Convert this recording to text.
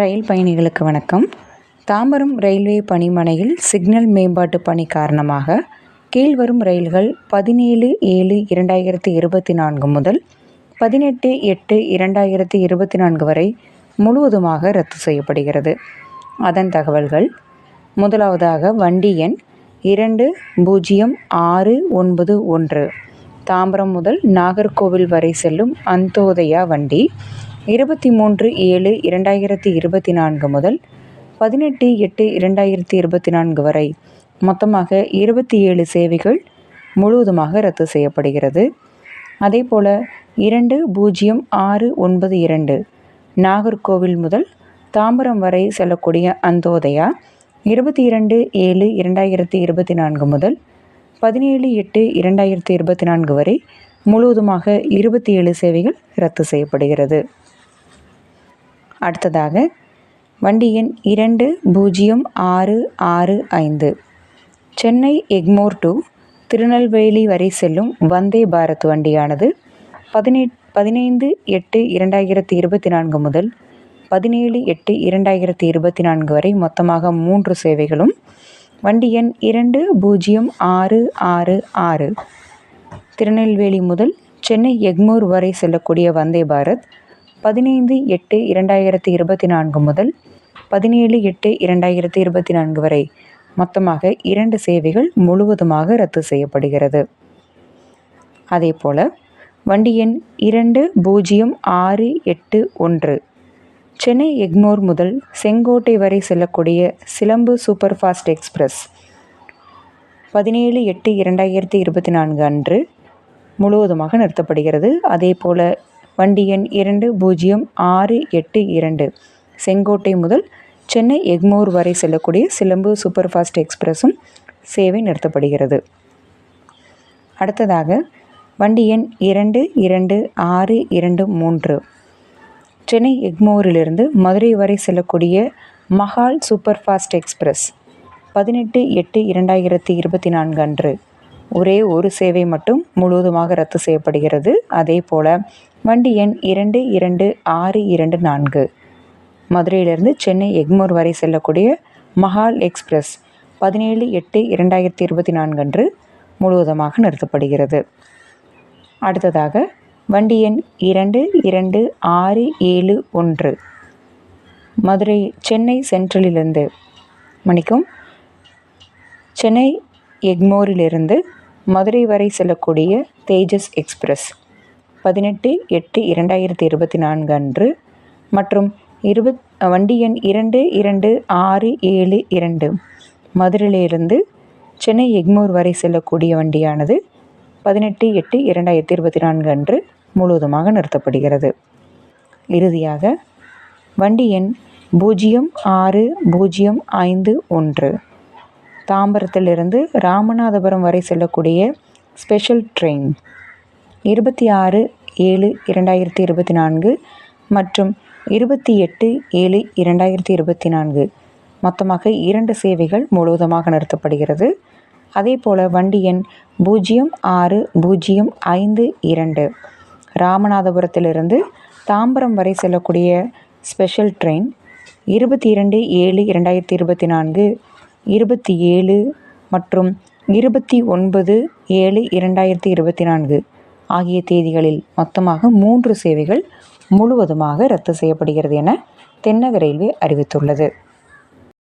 ரயில் பயணிகளுக்கு வணக்கம். Tambaram railway பணிமனையில் signal மேம்பாட்டு பணி காரணமாக கீழ்வரும் ரயில்கள் பதினேழு ஏழு இரண்டாயிரத்தி இருபத்தி நான்கு முதல் பதினெட்டு எட்டு இரண்டாயிரத்தி இருபத்தி நான்கு வரை முழுவதுமாக ரத்து செய்யப்படுகிறது. அதன் தகவல்கள் முதலாவதாக வண்டி எண் இரண்டு பூஜ்ஜியம் ஆறு ஒன்பது ஒன்று. தாம்பரம் முதல் நாகர்கோவில் வரை செல்லும் அந்தோதயா வண்டி இருபத்தி மூன்று ஏழு இரண்டாயிரத்தி இருபத்தி நான்கு முதல் பதினெட்டு எட்டு இரண்டாயிரத்தி இருபத்தி நான்கு வரை மொத்தமாக இருபத்தி ஏழு சேவைகள் முழுவதுமாக ரத்து செய்யப்படுகிறது. அதே போல் இரண்டு பூஜ்ஜியம் ஆறு ஒன்பது இரண்டு நாகர்கோவில் முதல் தாம்பரம் வரை செல்லக்கூடிய அந்தோதயா இருபத்தி இரண்டு ஏழு இரண்டாயிரத்தி இருபத்தி நான்கு முதல் பதினேழு எட்டு இரண்டாயிரத்தி இருபத்தி நான்கு வரை முழுவதுமாக இருபத்தி ஏழு சேவைகள் ரத்து செய்யப்படுகிறது. அடுத்ததாக வண்டி எண் இரண்டு பூஜ்ஜியம் ஆறு ஆறு ஐந்து. சென்னை எக்மோர் டு திருநெல்வேலி வரை செல்லும் வந்தே பாரத் வண்டியானது பதினெட் பதினைந்து எட்டு இரண்டாயிரத்தி இருபத்தி நான்கு முதல் பதினேழு எட்டு இரண்டாயிரத்தி இருபத்தி நான்கு வரை மொத்தமாக மூன்று சேவைகளும் வண்டி எண் இரண்டு பூஜ்ஜியம் ஆறு ஆறு ஆறு. திருநெல்வேலி முதல் சென்னை எக்மோர் வரை செல்லக்கூடிய வந்தே பாரத் பதினைந்து எட்டு இரண்டாயிரத்தி இருபத்தி நான்கு முதல் பதினேழு எட்டு இரண்டாயிரத்தி இருபத்தி நான்கு வரை மொத்தமாக இரண்டு சேவைகள் முழுவதுமாக ரத்து செய்யப்படுகிறது. அதே போல் வண்டி எண் இரண்டு பூஜ்ஜியம் ஆறு எட்டு ஒன்று சென்னை எக்மோர் முதல் செங்கோட்டை வரை செல்லக்கூடிய சிலம்பு சூப்பர் ஃபாஸ்ட் எக்ஸ்பிரஸ் பதினேழு எட்டு இரண்டாயிரத்தி இருபத்தி நான்கு அன்று முழுவதுமாக நிறுத்தப்படுகிறது. அதே போல் வண்டி எண் இரண்டு பூஜ்ஜியம் ஆறு எட்டு இரண்டு. செங்கோட்டை முதல் சென்னை எக்மோர் வரை செல்லக்கூடிய சிலம்பு சூப்பர் ஃபாஸ்ட் எக்ஸ்பிரஸும் சேவை நிறுத்தப்படுகிறது. அடுத்ததாக வண்டி எண் இரண்டு இரண்டு ஆறு இரண்டு மூன்று. சென்னை எக்மோரிலிருந்து மதுரை வரை செல்லக்கூடிய மஹால் சூப்பர் ஃபாஸ்ட் எக்ஸ்பிரஸ் பதினெட்டு எட்டு இரண்டாயிரத்தி இருபத்தி நான்கு அன்று. ஒரே ஒரு சேவை மட்டும் முழுவதுமாக ரத்து செய்யப்படுகிறது. அதே போல் வண்டி எண் இரண்டு இரண்டு ஆறு இரண்டு நான்கு. மதுரையிலிருந்து சென்னை எக்மோர் வரை செல்லக்கூடிய மஹால் எக்ஸ்பிரஸ் பதினேழு எட்டு இரண்டாயிரத்தி இருபத்தி நான்கு அன்று முழுவதுமாக நிறுத்தப்படுகிறது. அடுத்ததாக வண்டி எண் இரண்டு இரண்டு ஆறு ஏழு ஒன்று. மதுரை சென்னை சென்ட்ரலிலிருந்து மணிக்கும் சென்னை எக்மோரிலிருந்து மதுரை வரை செல்லக்கூடிய தேஜஸ் எக்ஸ்பிரஸ். பதினெட்டு எட்டு இரண்டாயிரத்தி இருபத்தி நான்கு அன்று மற்றும் இருபத் வண்டி எண் இரண்டு இரண்டு ஆறு ஏழு இரண்டு. மதுரையிலிருந்து சென்னை எக்மூர் வரை செல்லக்கூடிய வண்டியானது பதினெட்டு எட்டு இரண்டாயிரத்தி இருபத்தி நான்கு அன்று முழுவதுமாக நிறுத்தப்படுகிறது. இறுதியாக வண்டி எண் பூஜ்ஜியம் ஆறு பூஜ்ஜியம் ஐந்து ஒன்று. தாம்பரத்திலிருந்து ராமநாதபுரம் வரை செல்லக்கூடிய ஸ்பெஷல் ட்ரெயின் இருபத்தி ஆறு ஏழு இரண்டாயிரத்தி இருபத்தி நான்கு மற்றும் இருபத்தி எட்டு ஏழு இரண்டாயிரத்தி இருபத்தி நான்கு. மொத்தமாக இரண்டு சேவைகள் முழுவதுமாக நிறுத்தப்படுகிறது. அதே போல் வண்டி எண் பூஜ்ஜியம் ஆறு பூஜ்ஜியம் ஐந்து இரண்டு. ராமநாதபுரத்திலிருந்து தாம்பரம் வரை செல்லக்கூடிய ஸ்பெஷல் ட்ரெயின் இருபத்தி இரண்டு ஏழு இரண்டாயிரத்தி இருபத்தி நான்கு இருபத்தி ஏழு மற்றும் இருபத்தி ஒன்பது ஏழு இரண்டாயிரத்தி இருபத்தி நான்கு. ஆகிய தேதிகளில் மொத்தமாக மூன்று சேவைகள் முழுவதுமாக ரத்து செய்யப்படுகிறது என தென்னக ரயில்வே அறிவித்துள்ளது.